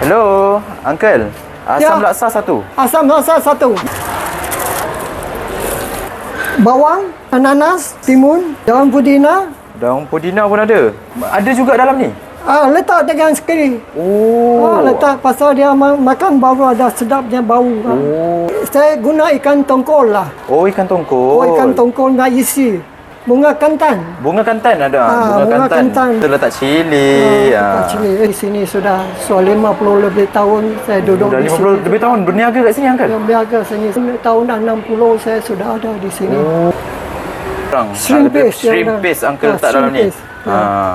Hello, Uncle. Asam Ya. laksa satu. Asam rasa satu. Bawang, ananas, timun, daun pudina. Daun pudina pun ada. Ada juga dalam ni. Ah, letak dengan sekali. Oh. Ah, letak pasal dia ma- makan baru ada sedapnya bau. Oh. Saya guna ikan tongkol lah. Oh, ikan tongkol. Oh, ikan tongkol dengan isi. Bunga kantan. Bunga kantan ada. Ah, bunga kantan. Kita letak cili. Ah. letak cili. Di sini sudah so 50 lebih tahun saya duduk Dah di 50 sini. lebih tahun berniaga kat sini. Yang biaga sini tahun 60 saya sudah ada di sini. Oh. Shrimp paste, Shrimp ya, paste, Uncle ah, letak dalam ni. ya. Ah.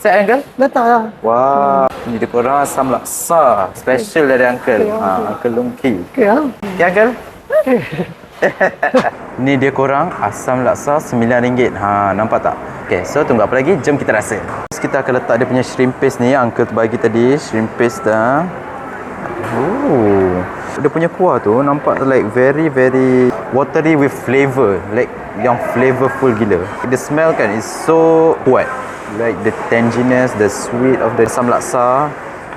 Set, Uncle? Letak lah. Wah, ni dia korang asam laksa. Special dari Uncle. Okay, Ah, Uncle Lungki. Okey ah. Ya, Uncle? Ni dia korang asam laksa RM9. Ha, nampak tak? Okay, so tunggu apa lagi? Jom kita rasa. Kita akan letak dia punya shrimp paste ni yang uncle bagi tadi. Shrimp paste dah. Oh. Dia punya kuah tu nampak like very very watery with flavour. Like yang flavorful gila. The smell kan is so kuat. Like the tanginess, the sweet of the asam laksa.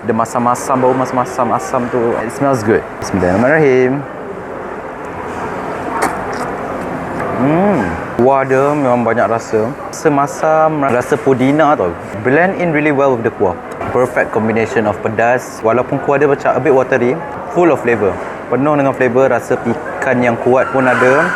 The masam-masam, bau masam-masam asam tu. It smells good. Bismillahirrahmanirrahim. Kuah dia memang banyak rasa. Masam, rasa pudina tau. Blend in really well with the kuah. Perfect combination of pedas. Walaupun kuah dia macam a bit watery, full of flavour. Penuh dengan flavour, rasa ikan yang kuat pun ada.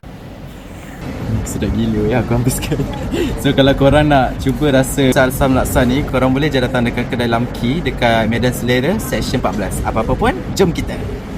Sedap gila ya aku habiskan So kalau korang nak cuba rasa asam laksa ni Korang boleh je datang dekat kedai Lamki Dekat Medan Selera Section 14 Apa-apa pun, jom kita